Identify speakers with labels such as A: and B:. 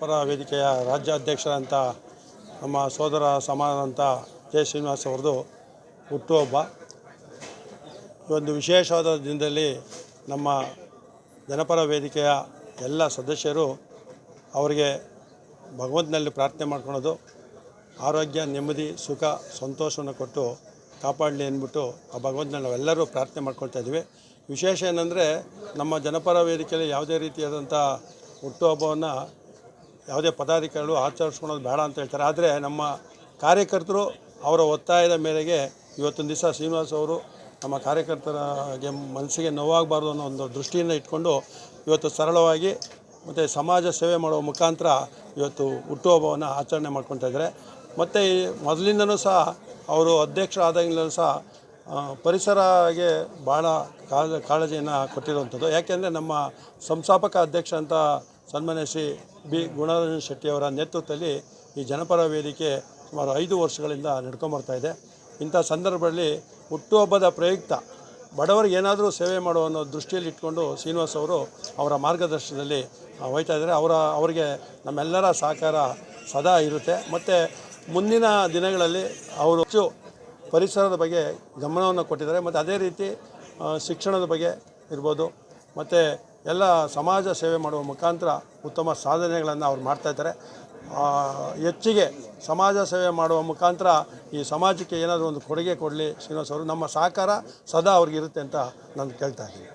A: ಪರ ವೇದಿಕೆಯ ರಾಜ್ಯಾಧ್ಯಕ್ಷರಂತ ನಮ್ಮ ಸೋದರ ಸಮಾನಂತ ಜೆ ಶ್ರೀನಿವಾಸ್ ಅವ್ರದ್ದು ಹುಟ್ಟುಹಬ್ಬ. ಒಂದು ವಿಶೇಷವಾದ ದಿನದಲ್ಲಿ ನಮ್ಮ ಜನಪರ ವೇದಿಕೆಯ ಎಲ್ಲ ಸದಸ್ಯರು ಅವರಿಗೆ ಭಗವಂತನಲ್ಲಿ ಪ್ರಾರ್ಥನೆ ಮಾಡ್ಕೊಳೋದು, ಆರೋಗ್ಯ, ನೆಮ್ಮದಿ, ಸುಖ, ಸಂತೋಷವನ್ನು ಕೊಟ್ಟು ಕಾಪಾಡಲಿ ಅಂದ್ಬಿಟ್ಟು ಆ ಭಗವಂತನ ನಾವೆಲ್ಲರೂ ಪ್ರಾರ್ಥನೆ ಮಾಡ್ಕೊಳ್ತಾ ಇದ್ದೀವಿ. ವಿಶೇಷ ಏನಂದರೆ ನಮ್ಮ ಜನಪರ ವೇದಿಕೆಯಲ್ಲಿ ಯಾವುದೇ ರೀತಿಯಾದಂಥ ಹುಟ್ಟುಹಬ್ಬವನ್ನು ಯಾವುದೇ ಪದಾಧಿಕಾರಿಗಳು ಆಚರಿಸ್ಕೊಳ್ಳೋದು ಬೇಡ ಅಂತ ಹೇಳ್ತಾರೆ. ಆದರೆ ನಮ್ಮ ಕಾರ್ಯಕರ್ತರು ಅವರ ಒತ್ತಾಯದ ಮೇರೆಗೆ ಇವತ್ತೊಂದು ದಿವಸ ಶ್ರೀನಿವಾಸ್ ಅವರು ನಮ್ಮ ಕಾರ್ಯಕರ್ತರಿಗೆ ಮನಸ್ಸಿಗೆ ನೋವಾಗಬಾರ್ದು ಅನ್ನೋ ಒಂದು ದೃಷ್ಟಿಯಿಂದ ಇಟ್ಕೊಂಡು ಇವತ್ತು ಸರಳವಾಗಿ ಮತ್ತು ಸಮಾಜ ಸೇವೆ ಮಾಡುವ ಮುಖಾಂತರ ಇವತ್ತು ಹುಟ್ಟುಹಬ್ಬವನ್ನು ಆಚರಣೆ ಮಾಡ್ಕೊತಾ ಇದ್ದಾರೆ. ಮತ್ತು ಮೊದಲಿಂದನೂ ಸಹ ಅವರು ಅಧ್ಯಕ್ಷರಾದಾಗಿಂದಲೂ ಸಹ ಪರಿಸರಗೆ ಭಾಳ ಕಾಳ ಕಾಳಜಿಯನ್ನು ಕೊಟ್ಟಿರುವಂಥದ್ದು. ಯಾಕೆಂದರೆ ನಮ್ಮ ಸಂಸ್ಥಾಪಕ ಅಧ್ಯಕ್ಷ ಅಂತ ಸನ್ಮಾನ್ಯ ಶ್ರೀ ಬಿ ಗುಣರಂಜನ್ ಶೆಟ್ಟಿಯವರ ನೇತೃತ್ವದಲ್ಲಿ ಈ ಜನಪರ ವೇದಿಕೆ ಸುಮಾರು ಐದು ವರ್ಷಗಳಿಂದ ನಡ್ಕೊಂಬರ್ತಾ ಇದೆ. ಇಂಥ ಸಂದರ್ಭದಲ್ಲಿ ಹುಟ್ಟುಹಬ್ಬದ ಪ್ರಯುಕ್ತ ಬಡವರಿಗೆ ಏನಾದರೂ ಸೇವೆ ಮಾಡುವ ಅನ್ನೋ ದೃಷ್ಟಿಯಲ್ಲಿ ಇಟ್ಕೊಂಡು ಶ್ರೀನಿವಾಸ್ ಅವರು ಅವರ ಮಾರ್ಗದರ್ಶನದಲ್ಲಿ ಹೋಯ್ತಾ ಇದ್ದಾರೆ. ಅವರ, ಅವರಿಗೆ ನಮ್ಮೆಲ್ಲರ ಸಹಕಾರ ಸದಾ ಇರುತ್ತೆ. ಮತ್ತು ಮುಂದಿನ ದಿನಗಳಲ್ಲಿ ಅವರು ಹೆಚ್ಚು ಪರಿಸರದ ಬಗ್ಗೆ ಗಮನವನ್ನು ಕೊಟ್ಟಿದ್ದಾರೆ. ಮತ್ತು ಅದೇ ರೀತಿ ಶಿಕ್ಷಣದ ಬಗ್ಗೆ ಇರ್ಬೋದು. ಮತ್ತು ಎಲ್ಲ ಸಮಾಜ ಸೇವೆ ಮಾಡುವ ಮುಖಾಂತರ ಉತ್ತಮ ಸಾಧನೆಗಳನ್ನು ಅವ್ರು ಮಾಡ್ತಾಯಿದ್ದಾರೆ ಹೆಚ್ಚಿಗೆ ಸಮಾಜ ಸೇವೆ ಮಾಡುವ ಮುಖಾಂತರ ಈ ಸಮಾಜಕ್ಕೆ ಏನಾದರೂ ಒಂದು ಕೊಡುಗೆ ಕೊಡಲಿ ಶ್ರೀನಿವಾಸ ಅವರು, ನಮ್ಮ ಸಹಕಾರ ಸದಾ ಅವ್ರಿಗೆ ಇರುತ್ತೆ ಅಂತ ನಾನು ಕೇಳ್ತಾ ಇದ್ದೀನಿ.